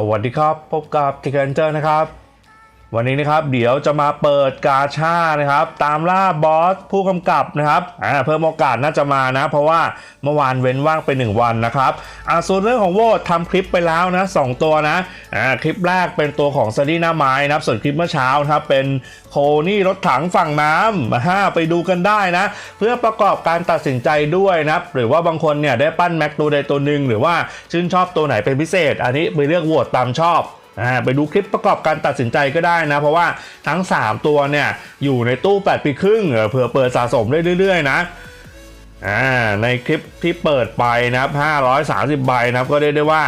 สวัสดีครับ พบกับทีเกนเจอร์นะครับ วันนี้นะครับเดี๋ยวจะมาเปิดกาชานะครับ ตามล่าบอสผู้กำกับนะครับอ่าเพิ่มโอกาสน่าจะมานะ เพราะว่าเมื่อวานเว้นว่างไป 1 วันนะครับอ่าส่วนเรื่องของโวตทำคลิปไปแล้วนะสองตัวนะอ่าคลิปแรกเป็นตัวของซารีหน้าไม้นะครับ ส่วนคลิปเมื่อเช้านะครับเป็นโคนี่รถถังฝั่งน้ำฮ่าไปดูกันได้นะ เพื่อประกอบการตัดสินใจด้วยนะครับ หรือว่าบางคนเนี่ยได้ปั้นแม็กตัวใดตัวหนึ่งหรือว่าชื่นชอบตัวไหนเป็นพิเศษ อันนี้ไปเลือกโหวตตามชอบ อ่าไปดูคลิปประกอบการตัดสินใจก็ได้นะ เพราะว่าทั้ง 3 ตัวเนี่ยอยู่ในตู้ 8 ปีครึ่งเผื่อเปิดสะสมได้เรื่อยๆ นะอ่าในคลิปที่เปิดไปนะครับ530 ใบนะครับ ก็ได้ได้ว่า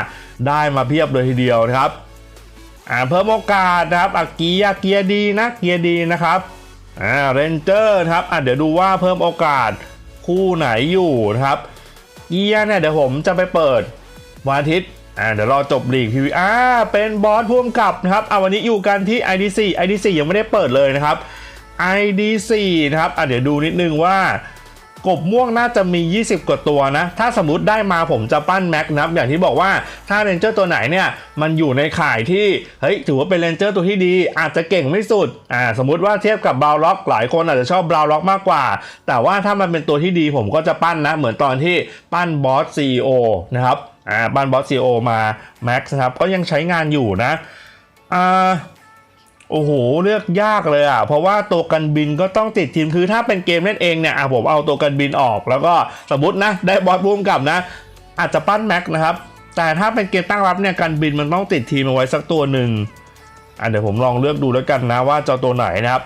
ได้มาเพียบเลยทีเดียวนะครับอ่าเพิ่มโอกาสนะครับอะเกียเกียดีนะเกียดีนะครับอ่าเรนเจอร์ครับอะเดี๋ยวดูว่าเพิ่มโอกาสคู่ไหนอยู่นะครับเกียร์เนี่ยเดี๋ยวผมจะไปเปิดวันอาทิตย์ อ่าเดี๋ยวรอจบลีกทีวีอ่าเป็นบอสพ่วงกับนะครับอ่าวันนี้อยู่กันที่ ID4 ID4 ยังไม่ได้เปิดเลยนะครับ ID4 นะครับอ่าเดี๋ยวดูนิดนึงว่ากบม่วงน่าจะมี 20 กว่าตัวนะ ถ้าสมมติได้มาผมจะปั้นแม็กนะครับ อย่างที่บอกว่าถ้าเรนเจอร์ตัวไหนเนี่ย มันอยู่ในข่ายที่ เฮ้ย ถือว่าเป็นเรนเจอร์ตัวที่ดี อาจจะเก่งไม่สุด อ่า สมมติว่าเทียบกับบราวล็อก หลายคนอาจจะชอบบราวล็อกมากกว่า แต่ว่าถ้ามันเป็นตัวที่ดีผมก็จะปั้นนะ เหมือนตอนที่ปั้นบอส CEO นะครับ อ่าปั้นบอส CEO มาแม็กนะครับ ก็ยังใช้งานอยู่นะอ่าโอ้โห เลือกยากเลยอะ เพราะว่าตัวกันบินก็ต้องติดทีมคือถ้าเป็นเกมเล่นเองเนี่ยอะผมเอาตัวกันบินออก แล้วก็สมมตินะ ได้บอสพุ่มกับนะ อาจจะปั้นแม็กนะครับ แต่ถ้าเป็นเกมตั้งรับเนี่ยกันบินมันต้องติดทีมเอาไว้สักตัวหนึ่งอะเดี๋ยวผมลองเลือกดูแล้วกันนะว่าจะตัวไหนนะครับ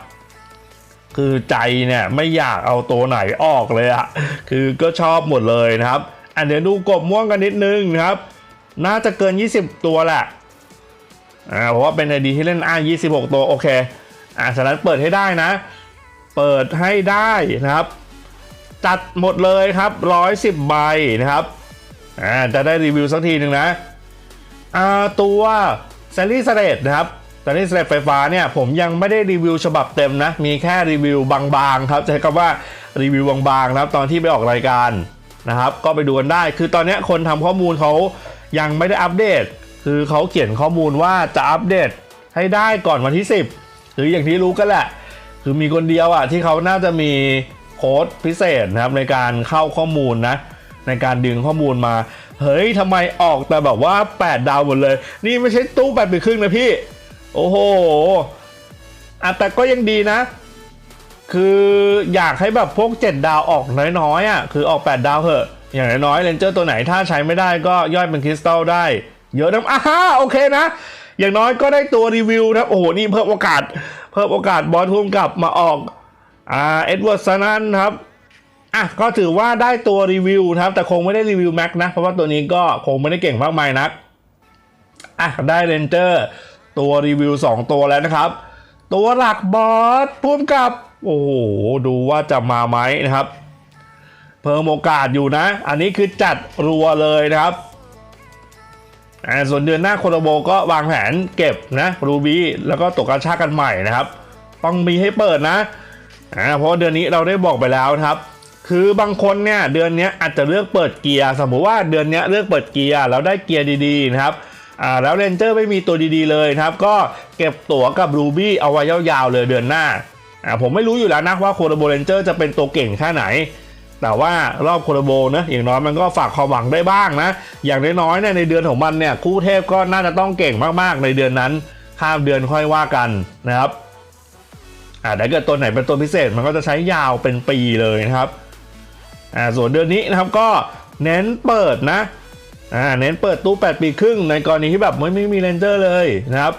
คือใจเนี่ยไม่อยากเอาตัวไหนออกเลยอะคือก็ชอบหมดเลยนะครับ อันเดี๋ยวดูกบม่วงกันนิดนึงนะครับ น่าจะเกิน 20 ตัวแหละอ่าเพราะว่าเป็นไอดีที่เล่นอ่า26 ตัวโอเคอ่าฉะนั้นเปิดให้ได้นะ เปิดให้ได้นะครับ จัดหมดเลยครับ 110 ใบนะครับอ่าจะได้รีวิวสักทีหนึ่งนะอ่าตัวซลลี่สเลดนะครับแซลลี่สเลดไฟฟ้าเนี่ยผมยังไม่ได้รีวิวฉบับเต็มนะ มีแค่รีวิวบางๆครับใช้คำว่ารีวิวบางๆนะครับ ตอนที่ไปออกรายการ นะครับ ก็ไปดูกันได้ คือตอนนี้คนทำข้อมูลเขายังไม่ได้อัปเดต คือเขาเขียนข้อมูลว่าจะอัปเดตให้ได้ก่อนวันที่ 10 หรืออย่างที่รู้กันแหละ คือมีคนเดียวอะที่เขาน่าจะมีโค้ดพิเศษนะครับในการเข้าข้อมูลนะ ในการดึงข้อมูลมา เฮ้ยทำไมออกแต่แบบว่า 8 ดาวหมดเลย นี่ไม่ใช่ตู้8ไปครึ่งนะพี่ โอ้โหอะแต่ก็ยังดีนะ คืออยากให้แบบพวก 7 ดาวออกน้อยๆอะคือออก 8 ดาวเถอะ อย่างน้อยๆเลนเจอร์ตัวไหนถ้าใช้ไม่ได้ก็ย่อยเป็นคริสตัลได้ เยอะนะอ่าฮะโอเคนะ อย่างน้อยก็ได้ตัวรีวิวนะครับโอ้โห นี่เพิ่มโอกาส เพิ่มโอกาสบอสพุ่มกลับมาออกอ่าเอ็ดเวิร์ดซานันครับอะก็ถือว่าได้ตัวรีวิวนะครับ แต่คงไม่ได้รีวิวแม็กนะ เพราะว่าตัวนี้ก็คงไม่ได้เก่งมากมายนักอะได้เรนเจอร์ตัวรีวิว 2 ตัวแล้วนะครับ ตัวหลักบอสพุ่มกับ โอ้โห ดูว่าจะมาไหมนะครับ เพิ่มโอกาสอยู่นะ อันนี้คือจัดรัวเลยนะครับส่วนเดือนหน้าโคโลโบก็วางแผนเก็บนะรูบี้แล้วก็ตกกระชากกันใหม่นะครับ ต้องมีให้เปิดนะเพราะเดือนนี้เราได้บอกไปแล้วนะครับ คือบางคนเนี่ยเดือนนี้อาจจะเลือกเปิดเกียร์สมมุติว่าเดือนนี้เลือกเปิดเกียร์แล้วได้เกียร์ดีๆนะครับแล้วเรนเจอร์ไม่มีตัวดีๆเลยนะครับ ก็เก็บตั๋วกับรูบี้เอาไว้ยาวๆเลยเดือนหน้า อ่าผมไม่รู้อยู่แล้วนะว่าโคโลโบเรนเจอร์จะเป็นตัวเก่งแค่ไหน แต่ว่ารอบโคโลโบนะอย่างน้อยมันก็ฝากความหวังได้บ้างนะ อย่างน้อยๆเนี่ยในเดือนของมันเนี่ยคู่เทพก็น่าจะต้องเก่งมากๆในเดือนนั้นข้ามเดือนค่อยว่ากันนะครับอ่าถ้าเกิดตัวไหนเป็นตัวพิเศษมันก็จะใช้ยาวเป็นปีเลยนะครับอ่าส่วนเดือนนี้นะครับก็เน้นเปิดนะอ่าเน้นเปิดตู้ 8 ปีครึ่ง ในกรณีที่แบบไม่ไม่มีเรนเจอร์เลยนะครับ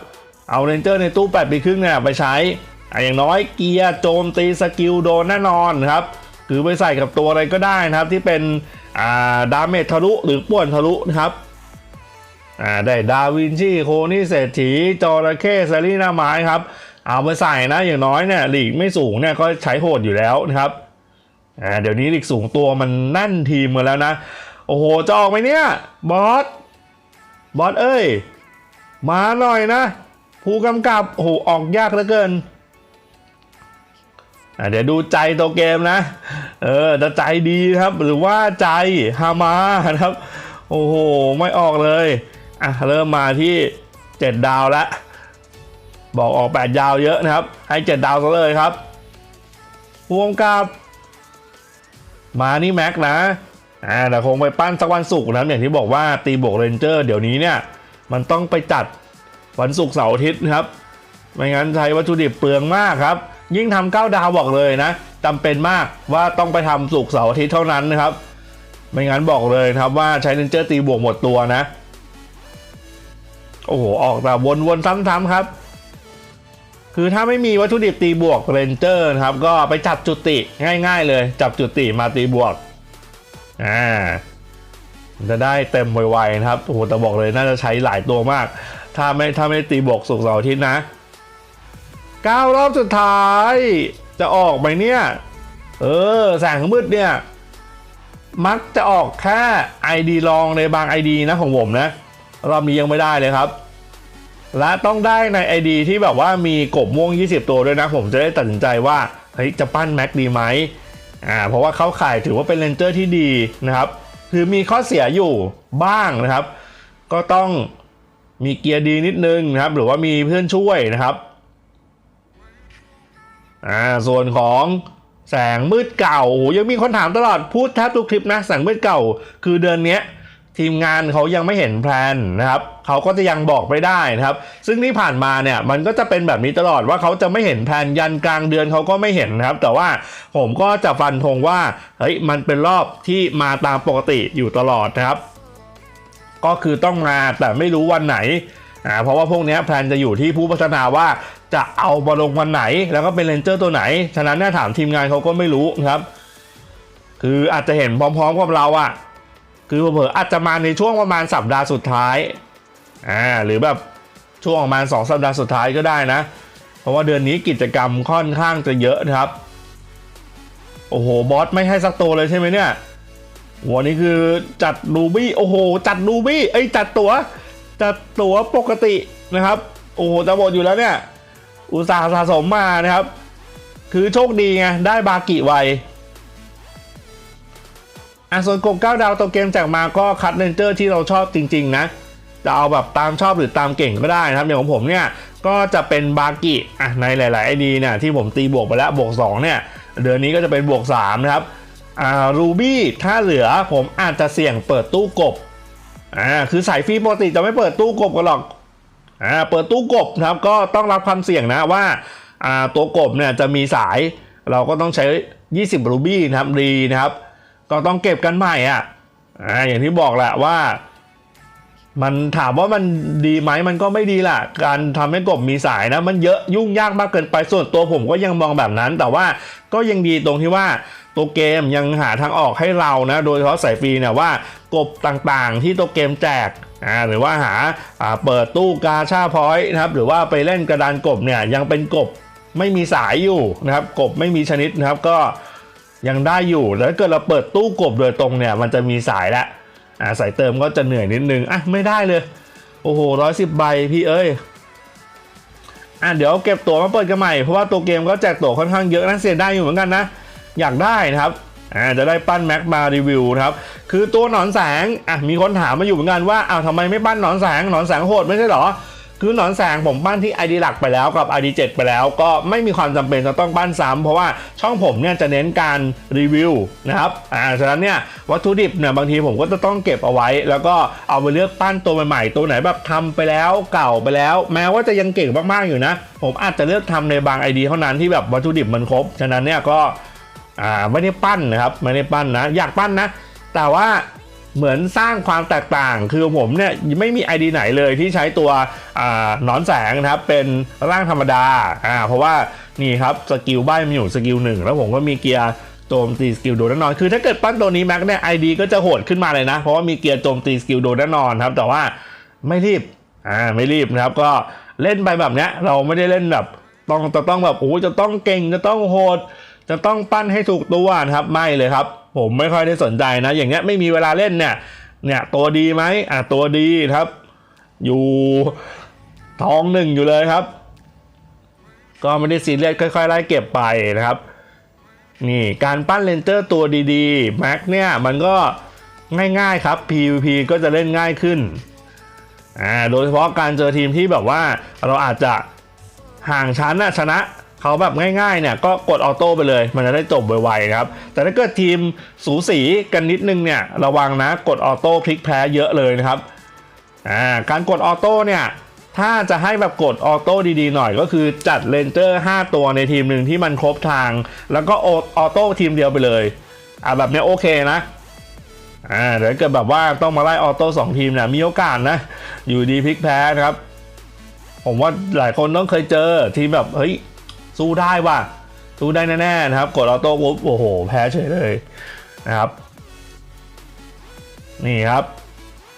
เอาเรนเจอร์ในตู้ 8 ปีครึ่งเนี่ยไปใช้ อย่างน้อยเกียร์โจมตีสกิลโดนแน่นอนครับคือไปใส่กับตัวอะไรก็ได้นะครับ ที่เป็นาดาเมจทะลุหรือป่วนทะลุนะครับได้ดาวินชีโคนี่เศรษฐีจระเข้ซารีนาไม้ครับ เอาไปใส่นะอย่างน้อยเนี่ยหลีกไม่สูงเนี่ยก็ใช้โหดอยู่แล้วนะครับเดี๋ยวนี้หลีกสูงตัวมันแน่นทีมกันแล้วนะ โอ้โหจะออกไหมเนี่ยบอสบอสเอ้ย มาหน่อยนะ ผู้กำกับโอ้โหออกยากเหลือเกิน เดี๋ยวดูใจตัวเกมนะ เออจะใจดีครับ หรือว่าใจฮามานะครับ โอ้โห ไม่ออกเลย อะ เริ่มมาที่เจ็ดดาวแล้ว บอกออกแปดดาวเยอะนะครับ ให้เจ็ดดาวซะเลยครับพวงกับ มานี่แม็กนะ อ่าแต่คงไปปั้นสักวันศุกร์นะอย่างที่บอกว่าตีบวกเรนเจอร์เดี๋ยวนี้เนี่ย มันต้องไปจัดวันศุกร์เสาร์อาทิตย์นะครับ ไม่งั้นใช้วัตถุดิบเปลืองมากครับ ยิ่งทำเก้าดาวบอกเลยนะจำเป็นมากว่าต้องไปทำศุกเสาร์อาทิตย์เท่านั้นนะครับ ไม่งั้นบอกเลยนะครับว่าใช้เรนเจอร์ตีบวกหมดตัวนะ โอ้โห ออกแต่วนๆซ้ำๆครับ คือถ้าไม่มีวัตถุดิบตีบวกเรนเจอร์นะครับ ก็ไปจับจุติง่าย ๆ เลย จับจุติมาตีบวกอ่าจะได้เต็มไวๆนะครับโอ้โหแต่บอกเลยน่าจะใช้หลายตัวมาก ถ้าไม่ถ้าไม่ตีบวกสุกเสาร์อาทิตย์นะ ก้ารอบสุดท้าย จะออกไหมเนี่ย เออแสงมืดเนี่ย มักจะออกแค่ ID ลองในบาง ID นะของผมนะ รอบนี้ยังไม่ได้เลยครับ และต้องได้ใน ID ที่แบบว่ามีกบม่วง 20 ตัวด้วยนะ ผมจะได้ตัดสินใจว่าเฮ้ยจะปั้นแม็กดีไหมอ่าเพราะว่าเขาขายถือว่าเป็นเลนเจอร์ที่ดีนะครับ คือมีข้อเสียอยู่บ้างนะครับ ก็ต้องมีเกียร์ดีนิดนึงนะครับ หรือว่ามีเพื่อนช่วยนะครับ อ่าส่วนของแสงมืดเก่าโอ้โหยังมีคนถามตลอดพูดแทบทุกคลิปนะแสงมืดเก่า คือเดือนเนี้ยทีมงานเขายังไม่เห็นแพลนนะครับเขาก็จะยังบอกไม่ได้นะครับ ซึ่งที่ผ่านมาเนี่ยมันก็จะเป็นแบบนี้ตลอดว่าเขาจะไม่เห็นแพลนยันกลางเดือนเขาก็ไม่เห็นนะครับ แต่ว่าผมก็จะฟันธงว่าเฮ้ยมันเป็นรอบที่มาตามปกติอยู่ตลอดนะครับ ก็คือต้องมาแต่ไม่รู้วันไหน อ่าเพราะว่าพวกนี้แพลนจะอยู่ที่ผู้พัฒนาว่าจะเอามาลงวันไหน แล้วก็เป็นเรนเจอร์ตัวไหน ฉะนั้นเนี่ยถามทีมงานเขาก็ไม่รู้ครับ คืออาจจะเห็นพร้อมๆกับเราอะคือเผลออาจจะมาในช่วงประมาณสัปดาห์สุดท้ายอ่าหรือแบบช่วงประมาณ2สัปดาห์สุดท้ายก็ได้นะ เพราะว่าเดือนนี้กิจกรรมค่อนข้างจะเยอะนะครับ โอ้โหบอสไม่ให้สักตัวเลยใช่ไหมเนี่ยวันนี้คือจัดดูบี้โอ้โห จัดดูบี้เอ้ยจัดตัว ดตัวปกตินะครับโอ้โหจะหมดอยู่แล้วเนี่ย อุตสาห์สะสมมานะครับ คือโชคดีไง ได้บากิไวอะส่วนกบ9ดาวตัวเกมแจกมาก็คัดเรนเจอร์ที่เราชอบจริง ๆ นะ จะเอาแบบตามชอบหรือตามเก่งก็ได้นะครับ อย่างของผมเนี่ย ก็จะเป็นบากิอะในหลายๆไอดีเนี่ยที่ผมตีบวกไปแล้วบวก 2 เนี่ย เดือนนี้ก็จะเป็นบวก 3 นะครับอ่ารูบี้ถ้าเหลือผมอาจจะเสี่ยงเปิดตู้กบ อ่าคือสายฟรีปกติจะไม่เปิดตู้กบกันหรอกอ่าเปิดตู้กบนะครับก็ต้องรับความเสี่ยงนะว่าอ่าตัวกบเนี่ยจะมีสายเราก็ต้องใช้ 20รูบี้นะครับรีนะครับ ก็ต้องเก็บกันใหม่อะอ่าอย่างที่บอกแหละว่า มันถามว่ามันดีไหมมันก็ไม่ดีแหละการทำให้กบมีสายนะ มันเยอะยุ่งยากมากเกินไปส่วนตัวผมก็ยังมองแบบนั้น แต่ว่าก็ยังดีตรงที่ว่าตัวเกมยังหาทางออกให้เรานะ โดยเฉพาะสายฟรีเนี่ยว่ากบต่างๆ ที่ตัวเกมแจกอ่าหรือว่าหาอ่าเปิดตู้กาชาพอยต์นะครับ หรือว่าไปเล่นกระดานกบเนี่ยยังเป็นกบไม่มีสายอยู่นะครับ กบไม่มีชนิดนะครับก็ยังได้อยู่แล้วถ้าเกิดเราเปิดตู้กบโดยตรงเนี่ยมันจะมีสายและ อ่าสายเติมก็จะเหนื่อยนิดนึงอะไม่ได้เลย โอ้โหร้อยสิบใบพี่เอ้ยอะเดี๋ยวเก็บตั๋วมาเปิดกันใหม่ เพราะว่าตัวเกมก็แจกตั๋วค่อนข้างเยอะนะเสียได้อยู่เหมือนกันนะ อยากได้นะครับอ่าจะได้ปั้นแม็กมารีวิวนะครับ คือตัวหนอนแสงอะมีคนถามมาอยู่เหมือนกันว่าอ้าวทำไมไม่ปั้นหนอนแสงหนอนแสงโหดไม่ใช่หรอ คือหนอนแสงผมปั้นที่ ID หลักไปแล้วกับ ID 7 ไปแล้ว ก็ไม่มีความจำเป็นจะต้องปั้นซ้ำเพราะว่าช่องผมเนี่ยจะเน้นการรีวิวนะครับอ่าฉะนั้นเนี่ยวัตถุดิบเนี่ยบางทีผมก็จะต้องเก็บเอาไว้ แล้วก็เอาไปเลือกปั้นตัวใหม่ๆตัวไหนแบบทำไปแล้วเก่าไปแล้ว แม้ว่าจะยังเก่งมากๆอยู่นะ ผมอาจจะเลือกทำในบาง ID เท่านั้นที่แบบวัตถุดิบมันครบฉะนั้นเนี่ยก็อ่าไม่ได้ปั้นนะครับไม่ได้ปั้นนะ อยากปั้นนะ แต่ว่า เหมือนสร้างความแตกต่าง คือผมเนี่ยไม่มี ID ไหนเลยที่ใช้ตัวอ่าหนอนแสงนะครับเป็นร่างธรรมดาอ่าเพราะว่านี่ครับสกิลใบมันอยู่สกิลหนึ่งแล้วผมก็มีเกียร์โจมตีสกิลโดนแน่นอน คือถ้าเกิดปั้นตัวนี้แม็กเนี่ยไอดีก็จะโหดขึ้นมาเลยนะ เพราะว่ามีเกียร์โจมตีสกิลโดนแน่นอนครับ แต่ว่าไม่รีบอ่าไม่รีบนะครับ ก็เล่นไปแบบเนี้ยเราไม่ได้เล่นแบบต้องจะต้องแบบโอ้จะต้องเก่งจะต้องโหด จะต้องปั้นให้ถูกตัวนะครับไม่เลยครับ ผมไม่ค่อยได้สนใจนะ อย่างเงี้ยไม่มีเวลาเล่นเนี่ยเนี่ยตัวดีไหมอะตัวดีครับ อยู่ทองหนึ่งอยู่เลยครับ ก็ไม่ได้ซีเรียสค่อยๆไล่เก็บไปนะครับ นี่การปั้นเลนเจอร์ตัวดีๆแม็กเนี่ยมันก็ง่ายๆครับ PVP ก็จะเล่นง่ายขึ้นอ่าโดยเฉพาะการเจอทีมที่แบบว่าเราอาจจะห่างชั้นนะชนะ เขาแบบง่ายๆเนี่ยก็กดออโต้ไปเลย มันจะได้จบไวๆครับ แต่ถ้าเกิดทีมสูสีกันนิดนึงเนี่ยระวังนะกดออโต้พลิกแพ้เยอะเลยนะครับอ่าการกดออโต้เนี่ยถ้าจะให้แบบกดออโต้ดีๆหน่อยก็คือจัดเลนเจอร์ 5 ตัวในทีมหนึ่งที่มันครบทาง แล้วก็ออโต้ทีมเดียวไปเลยอ่าแบบเนี้ยโอเคนะอ่าเดี๋ยวเกิดแบบว่าต้องมาไล่ออโต้สองทีมเนี่ยมีโอกาสนะ อยู่ดีพลิกแพ้นะครับ ผมว่าหลายคนต้องเคยเจอทีมแบบเฮ้ย สู้ได้ว่ะสู้ได้แน่ๆนะครับ กดออโต้ปุ๊บโอ้โห แพ้เฉยเลยนะครับ นี่ครับ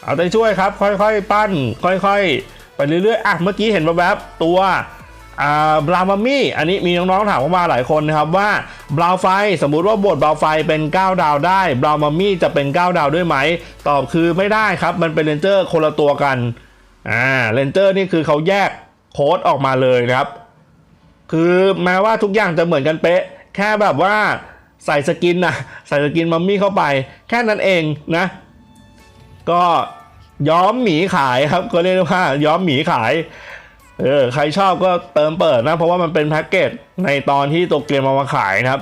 เอาใจช่วยครับ ค่อยๆ ปั้น ค่อยๆ ไปเรื่อยๆ อะ เมื่อกี้เห็นแวบๆตัวอ่าบรามามี่อันนี้มีน้องๆถามเข้ามาหลายคนนะครับว่าบราวไฟสมมุติว่าบทบราวไฟเป็น 9 ดาวได้บรามามี่จะเป็น 9 ดาวด้วยไหม ตอบคือไม่ได้ครับ มันเป็นเรนเจอร์คนละตัวกันอ่าเรนเจอร์นี่คือเขาแยกโค้ดออกมาเลยนะครับ คือแม้ว่าทุกอย่างจะเหมือนกันเป๊ะ แค่แบบว่าใส่สกินนะใส่สกินมัมมี่เข้าไป แค่นั้นเองนะ ก็ย้อมหมีขายครับก็เรียกได้ว่าย้อมหมีขายเออใครชอบก็เติมเปิดนะ เพราะว่ามันเป็นแพ็กเกจในตอนที่ตัวเกมเอามาขายนะครับ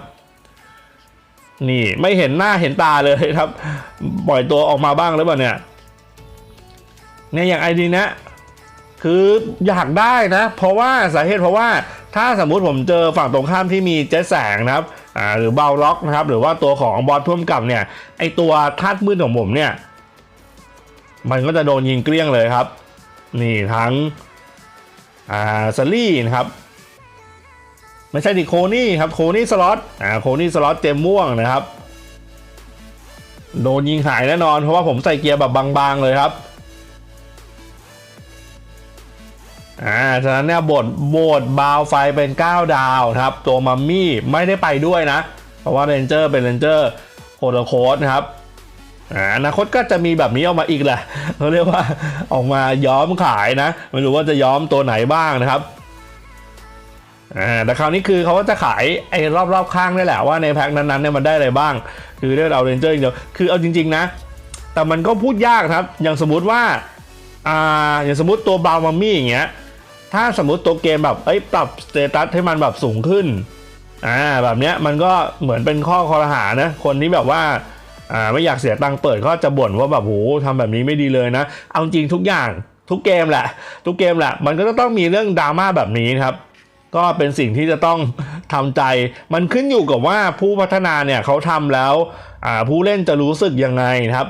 นี่ไม่เห็นหน้าเห็นตาเลยครับ ปล่อยตัวออกมาบ้างหรือเปล่าเนี่ยเนี่ยอย่างไอดีนี้ย คืออยากได้นะ เพราะว่าสาเหตุเพราะว่าถ้าสมมุติผมเจอฝั่งตรงข้ามที่มีเจ็ตแสงนะครับอ่าหรือเบลล็อกนะครับ หรือว่าตัวของบอสพุ่มกับเนี่ยไอตัวธาตุมืดของผมเนี่ย มันก็จะโดนยิงเกลี้ยงเลยครับ นี่ทั้งอ่าซารี่นะครับไม่ใช่ดิโคนี่ครับโคนี่สล็อตอ่าโคนี่สล็อตเจมม่วงนะครับ โดนยิงหายแน่นอนเพราะว่าผมใส่เกียร์แบบบางๆเลยครับ อ่าฉะนั้นเนี่ยบทโหมดบาวไฟเป็น 9 ดาวนะครับ ตัวมัมมี่ไม่ได้ไปด้วยนะ เพราะว่าเรนเจอร์เป็นเรนเจอร์โคโดโคดนะครับอ่าอนาคตก็จะมีแบบนี้ออกมาอีกแหละเขาเรียกว่าออกมาย้อมขายนะ ไม่รู้ว่าจะย้อมตัวไหนบ้างนะครับอ่าแต่คราวนี้คือเขาก็จะขายไอ้รอบๆข้างนี่แหละว่าในแพ็คนั้นๆเนี่ยมันได้อะไรบ้าง คือได้เอาเรนเจอร์อย่างเดียวคือเอาจริง ๆนะ แต่มันก็พูดยากครับ อย่างสมมุติว่าอ่าอย่างสมมติตัวบาวมัมมี่อย่างเงี้ย ถ้าสมมติตัวเกมแบบเอ้ยปรับสเตตัสให้มันแบบสูงขึ้นอ่าแบบเนี้ยมันก็เหมือนเป็นข้อคอรหานะคนที่แบบว่าอ่าไม่อยากเสียตังค์เปิดก็จะบ่นว่าแบบโหทำแบบนี้ไม่ดีเลยนะ เอาจริงทุกอย่างทุกเกมแหละ ทุกเกมแหละ มันก็จะต้องมีเรื่องดราม่าแบบนี้ครับ ก็เป็นสิ่งที่จะต้องทำใจ มันขึ้นอยู่กับว่าผู้พัฒนาเนี่ยเขาทำแล้วอ่าผู้เล่นจะรู้สึกยังไงครับ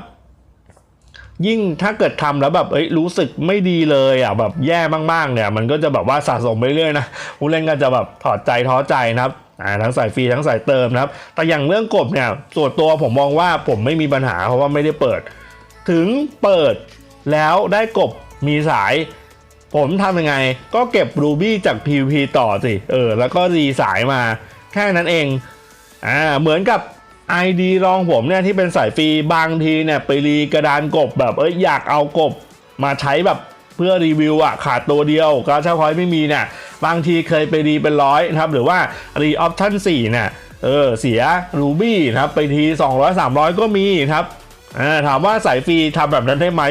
ยิ่งถ้าเกิดทำแล้วแบบเอ้ยรู้สึกไม่ดีเลยอะแบบแย่มากๆเนี่ย มันก็จะแบบว่าสะสมไปเรื่อยนะผู้เล่นก็จะแบบถอดใจท้อใจนะครับอ่าทั้งสายฟรีทั้งสายเติมนะครับ แต่อย่างเรื่องกบเนี่ยส่วนตัวผมมองว่าผมไม่มีปัญหาเพราะว่าไม่ได้เปิด ถึงเปิดแล้วได้กบมีสาย ผมทำยังไง ก็เก็บรูบี้จาก PVP ต่อสิ เออ แล้วก็รีสายมาแค่นั้นเองอ่าเหมือนกับ ID รองผมเนี่ยที่เป็นสายฟรีบางทีเนี่ยไปรีกระดานกบแบบเอ้ยอยากเอากบมาใช้แบบเพื่อรีวิวอะขาดตัวเดียวกาชาพอยไม่มีเนี่ยบางทีเคยไปรีเป็นร้อยนะครับหรือว่ารีออปชั่น4เนี่ยเออเสียรูบี้นะครับไปที 200 300 ก็มีนะครับถามว่าสายฟรีทำแบบนั้นได้ไหม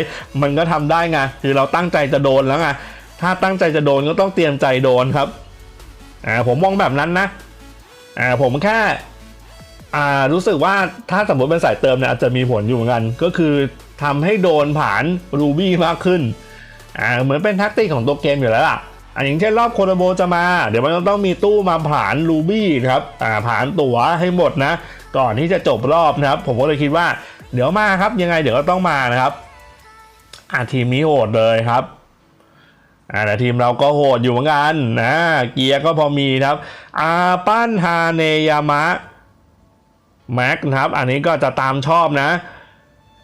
มันก็ทำได้ไงคือเราตั้งใจจะโดนแล้วไงถ้าตั้งใจจะโดนก็ต้องเตรียมใจโดนครับอ่าผมมองแบบนั้นนะอ่าผมแค่ อ่ารู้สึกว่าถ้าสมมติเป็นสายเติมเนี่ยอาจจะมีผลอยู่เหมือนกัน ก็คือทำให้โดนผ่านรูบี้มากขึ้นอ่าเหมือนเป็นแท็กติกของตัวเกมอยู่แล้วล่ะอันอย่างเช่นรอบโคโรโบจะมา เดี๋ยวมันต้องมีตู้มาผ่านรูบี้ครับอ่าผ่านตั๋วให้หมดนะ ก่อนที่จะจบรอบนะครับ ผมก็เลยคิดว่า เดี๋ยวมาครับยังไงเดี๋ยวก็ต้องมานะครับอ่าทีมนี้โหดเลยครับอ่าแต่ทีมเราก็โหดอยู่เหมือนกันนะเกียร์ก็พอมีครับอาปั้นฮาเนยามะ แม็กนะครับ อันนี้ก็จะตามชอบนะ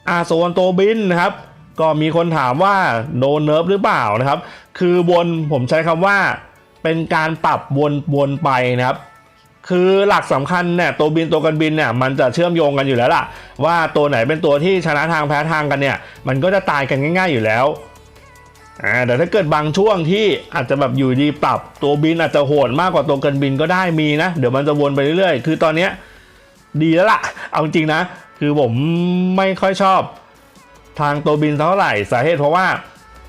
อาโซนโตบินนะครับ ก็มีคนถามว่าโดนเนิร์ฟหรือเปล่านะครับ คือวนผมใช้คำว่าเป็นการปรับวนวนไปนะครับ คือหลักสำคัญเนี่ยตัวบินตัวกันบินเนี่ยมันจะเชื่อมโยงกันอยู่แล้วล่ะ ว่าตัวไหนเป็นตัวที่ชนะทางแพ้ทางกันเนี่ย มันก็จะตายกันง่าย ๆอยู่แล้วอ่าแต่ถ้าเกิดบางช่วงที่อาจจะแบบอยู่ดีปรับตัวบินอาจจะโหดมากกว่าตัวกันบินก็ได้มีนะ เดี๋ยวมันจะวนไปเรื่อยๆ คือตอนเนี้ย ดีแล้วล่ะ เอาจริงนะ คือผมไม่ค่อยชอบทางตัวบินเท่าไหร่สาเหตุเพราะว่า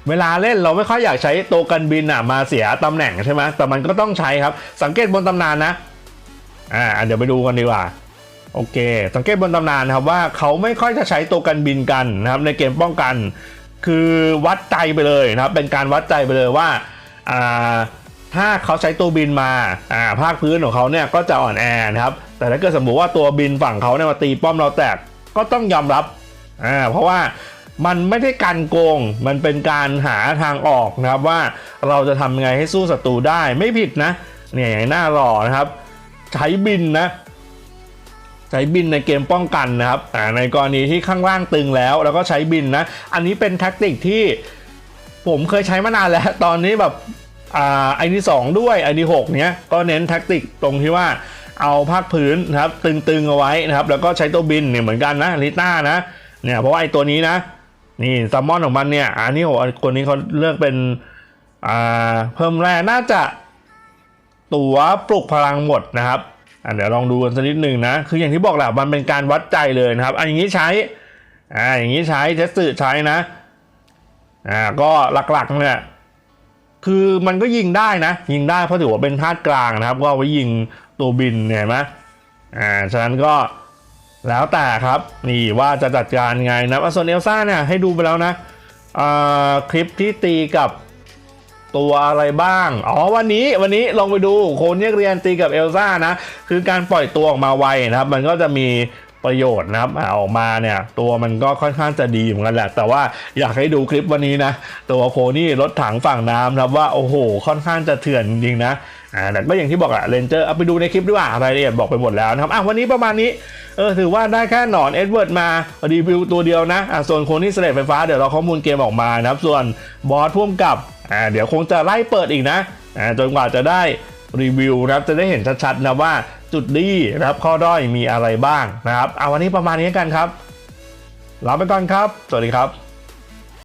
เวลาเล่นเราไม่ค่อยอยากใช้ตัวกันบินอะมาเสียตำแหน่งใช่ไหมแต่มันก็ต้องใช้ครับ สังเกตบนตำนานนะอ่าเดี๋ยวไปดูกันดีกว่าโอเค สังเกตบนตำนานครับว่าเขาไม่ค่อยจะใช้ตัวกันบินกันนะครับในเกมป้องกัน คือวัดใจไปเลยนะครับเป็นการวัดใจไปเลยว่าอ่า ถ้าเขาใช้ตัวบินมาอ่าภาคพื้นของเขาเนี่ยก็จะอ่อนแอนะครับแต่ถ้าเกิดสมมติว่าตัวบินฝั่งเขาเนี่ยมาตีป้อมเราแตกก็ต้องยอมรับอ่าเพราะว่ามันไม่ได้การโกง มันเป็นการหาทางออกนะครับว่าเราจะทำยังไงให้สู้ศัตรูได้ไม่ผิดนะเนี่ยอย่างหน้ารอนะครับ ใช้บินนะใช้บินในเกมป้องกันนะครับอ่าในกรณีที่ข้างล่างตึงแล้ว แล้วก็ใช้บินนะ อันนี้เป็นแท็กติกที่ผมเคยใช้มานานแล้ว ตอนนี้แบบ อ่าไอที่สองด้วยไอที่หกเนี้ยก็เน้นแท็กติกตรงที่ว่าเอาภาคพื้นนะครับตึงๆเอาไว้นะครับ แล้วก็ใช้ตัวบินเนี่ยเหมือนกันนะลิต้านะเนี่ยเพราะว่าไอตัวนี้นะ นี่ซัมมอนของมันเนี่ยอันนี้โหคนนี้เขาเลือกเป็นอ่าเพิ่มแร่น่าจะตัวปลุกพลังหมดนะครับอะเดี๋ยวลองดูกันสักนิดหนึ่งนะ คืออย่างที่บอกแหละมันเป็นการวัดใจเลยนะครับอันอย่างนี้ใช้อ่าอย่างนี้ใช้เทสสึใช้นะอ่าก็หลักๆเนี่ย คือมันก็ยิงได้นะ ยิงได้เพราะถือว่าเป็นธาตุกลางนะครับ ก็เอาไว้ยิงตัวบินเนี่ยเห็นไหมอ่าฉะนั้นก็แล้วแต่ครับ นี่ว่าจะจัดการไงนะอะส่วนเอลซ่าเนี่ยให้ดูไปแล้วนะอ่าคลิปที่ตีกับตัวอะไรบ้าง อ๋อ วันนี้ วันนี้ลองไปดู โคนเรียกเรียนตีกับเอลซ่านะ คือการปล่อยตัวออกมาไวนะครับ มันก็จะมี ประโยชน์นะครับออกมาเนี่ยตัวมันก็ค่อนข้างจะดีเหมือนกันแหละ แต่ว่าอยากให้ดูคลิปวันนี้นะ ตัวโคนี่รถถังฝั่งน้ำครับว่าโอ้โห ค่อนข้างจะเถื่อนจริงนะอ่าแต่ก็อย่างที่บอกอะเรนเจอร์เอาไปดูในคลิปดีกว่ารายละเอียดบอกไปหมดแล้วนะครับอะวันนี้ประมาณนี้เออถือว่าได้แค่หนอนเอ็ดเวิร์ดมารีวิวตัวเดียวนะอะส่วนคนที่เสลดไฟฟ้าเดี๋ยวเราข้อมูลเกมออกมานะครับส่วนบอสพ่วงกับอ่าเดี๋ยวคงจะไล่เปิดอีกนะอ่าจนกว่าจะได้รีวิวนะครับจะได้เห็นชัดๆนะว่า จุดดีนะครับ ข้อด้อยมีอะไรบ้างนะครับ เอาวันนี้ประมาณนี้กันครับลาไปก่อนครับ สวัสดีครับ